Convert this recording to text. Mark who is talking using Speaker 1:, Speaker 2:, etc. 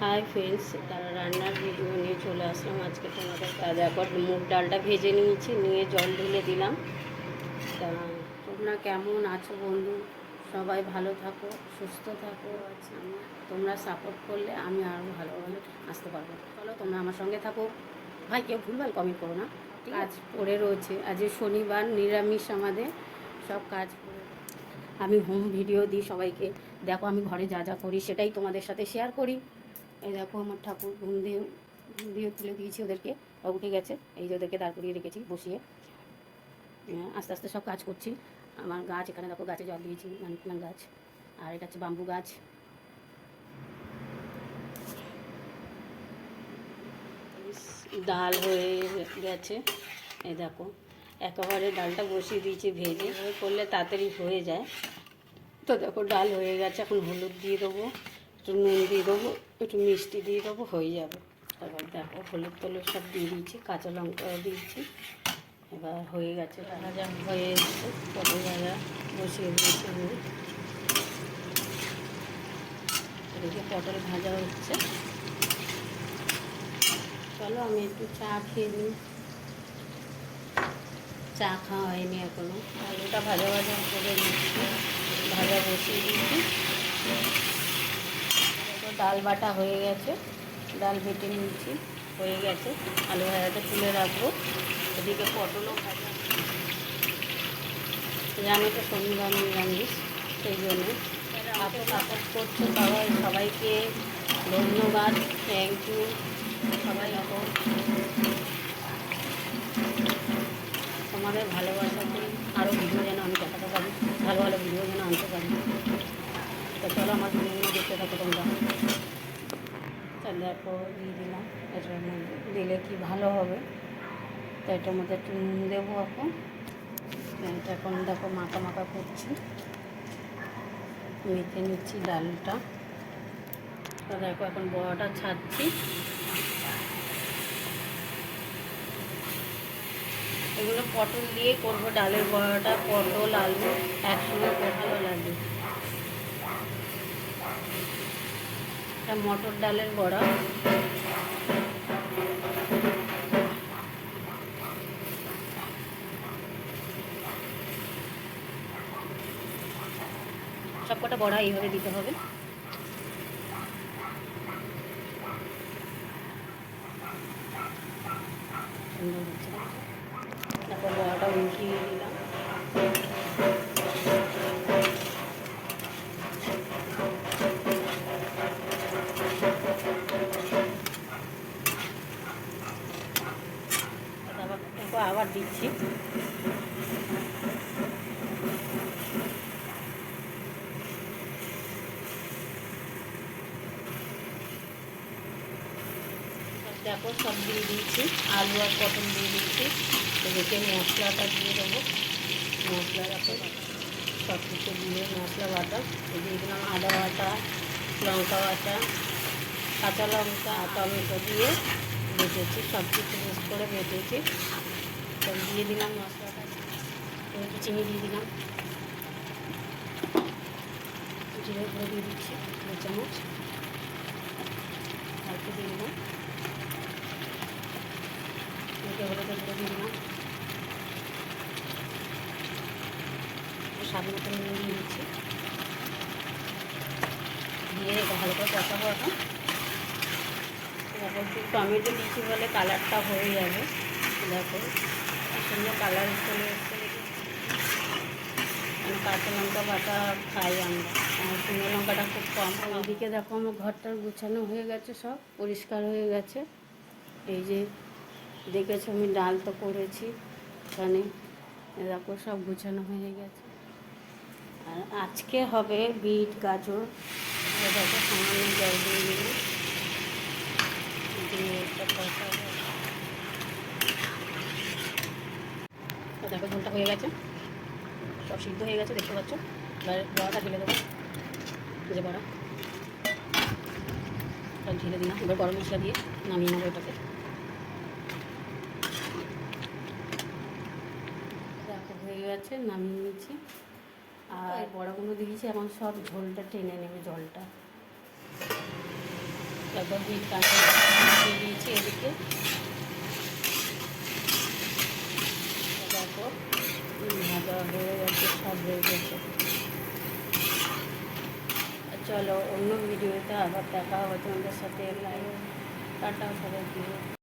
Speaker 1: Hi friends তারা রান্নার video নিয়ে চলে আসলাম। আজকে তোমাদের কাজ একবার মুগ ডালটা ভেজে নিয়েছি, নিয়ে জল ঢেলে দিলাম। তা তোমরা কেমন আছো বন্ধু? সবাই ভালো থাকো, সুস্থ থাকো। তোমরা সাপোর্ট করলে আমি আরও ভালোভাবে আসতে পারব। চলো তোমরা আমার সঙ্গে থাকো। ভাই, কেউ ভুলভাল কমেন্ট করো না। কাজ পড়ে রয়েছে। আজ শনিবার, নিরামিষ আমাদের। সব কাজ আমি হোম ভিডিও দিই সবাইকে। দেখো আমি ঘরে যা যা করি সেটাই তোমাদের সাথে শেয়ার করি। এই দেখো আমার ঠাকুর ঘুম দিয়ে দিয়ে তুলে দিয়েছি ওদেরকে। উঠে গেছে, এই যে ওদেরকে দাঁড় করিয়ে রেখেছি, বসিয়ে। আস্তে আস্তে সব কাজ করছি। আমার গাছ, এখানে দেখো গাছে জল দিয়েছি মানি প্লান্ট গাছ, আর এটা হচ্ছে বাম্বু গাছ। ডাল হয়ে গেছে, এই দেখো। একেবারে ডালটা বসিয়ে দিয়েছি ভেজে করলে তাড়াতাড়ি হয়ে যায়। তো দেখো, ডাল হয়ে গেছে, এখন হলুদ দিয়ে দেবো। একটু নুন দিয়ে দেবো, একটু মিষ্টি দিয়ে দেবো, হয়ে যাবে। তারপর দেখো হলুদ টলুদ সব দিয়ে দিয়েছি, কাঁচা লঙ্কাও দিয়েছি। এবার হয়ে গেছে হয়ে এসছে। পটল ভাজা বসিয়ে দিয়েছি এদিকে পটল ভাজা হচ্ছে। চলো আমি একটু চা খেয়ে নিই। চা খাওয়া হয়নি এখনও। আলুটা ভাজা ভাজা করে নিচ্ছি। ভাজা বসিয়ে দিচ্ছি ডাল বাটা হয়ে গেছে। ডাল বেটে নিয়েছি, হয়ে গেছে। আলু ভাজাটা তুলে রাখব। এদিকে পটলও ভাজা। জানি তো শনিবার নিরামিষ সেই জন্য। আপু সাপোর্ট করছ সবাই, সবাইকে ধন্যবাদ থ্যাংক ইউ সবাই তোমাদের ভালোবাসা করি আরও ভিডিও যেন আমি দেখাতে পারি, ভালো ভালো ভিডিও যেন আনতে পারি। তো চলো আমার ভিডিওগুলো দেখতে থাকো তোমরা। তা দেখো দিয়ে দিলাম। এটার মধ্যে দিলে কি ভালো হবে? তো এটার মধ্যে একটু নুন দেবো এখন এটা এখন দেখো মাখা মাখা করছি। মেখে নিচ্ছি ডালটা। তো দেখো এখন বড়াটা ছাড়ছি। এগুলো পটল দিয়ে করব ডালের বড়াটা, পটল, আলু একসঙ্গে ভালো লাগবে। এটা মটর ডালের বড়া। সবকটা বড়া এইভাবে দিতে হবে। তারপর বড়াটা উল্টিয়ে দিলাম। আবার দিচ্ছি। দেখো সব দিয়ে দিয়েছি, আলু আর পটল দিয়ে দিচ্ছি এদিকে মশলাটা দিয়ে দেবো। মশলা মশলাটা সব কিছু দিয়ে মশলা বাটা। দিয়ে দিলাম আদা বাটা, লঙ্কা বাটা, কাঁচা লঙ্কা, টমেটো দিয়ে বেটেছি, সব কিছু করে বেটেছি। দিয়ে দিলাম মশলাটা। একটু চিনি দিয়ে দিলাম। জিরে করে দিয়ে দিচ্ছি দু চামচ। আর দিয়ে দিলাম। এতে হলুদ গুঁড়ো দিলাম। স্বাদ মতো নুন দিয়ে দিয়ে এটা ভালো করে কষাবো এখন। তারপর টমেটো দিচ্ছি বলে কালারটা হয়ে যাবে। দেখো। সুন্দর কালার চলে এসছে। কাঁচা লঙ্কা বাটা খাই আমরা। শুকনো লঙ্কাটা খুব কম। ওইদিকে দেখো আমার ঘরটা গুছানো হয়ে গেছে সব, পরিষ্কার হয়ে গেছে। এই যে দেখেছ আমি ডাল তো করেছি এখানে। এ দেখো সব গুছানো হয়ে গেছে। আর আজকে হবে বিট, গাজর। দেখো সামান্য জল দিয়ে দিয়ে এটা কষাবো। তো দেখো ঝোলটা হয়ে গেছে। সব সিদ্ধ হয়ে গেছে, দেখতে পাচ্ছ? এবার বড়াটা ঢেলে দেবো। যে বড়া। ঢেলে দিলাম। এবার গরম মশলা দিয়ে নামিয়ে নেব এটাকে হয়ে গেছে, নামিয়ে নিয়েছি আর বড়াগুলো দিয়েছি এখন সব ঝোলটা টেনে নেবে, জলটা। তারপর দিয়েছি এদিকে দেখো উম, ভাজা হয়ে গেছে সব হয়ে গেছে চলো, অন্য ভিডিওতে আবার দেখা হবে তোমাদের সাথে। লাইভ টাটা সবাইকে।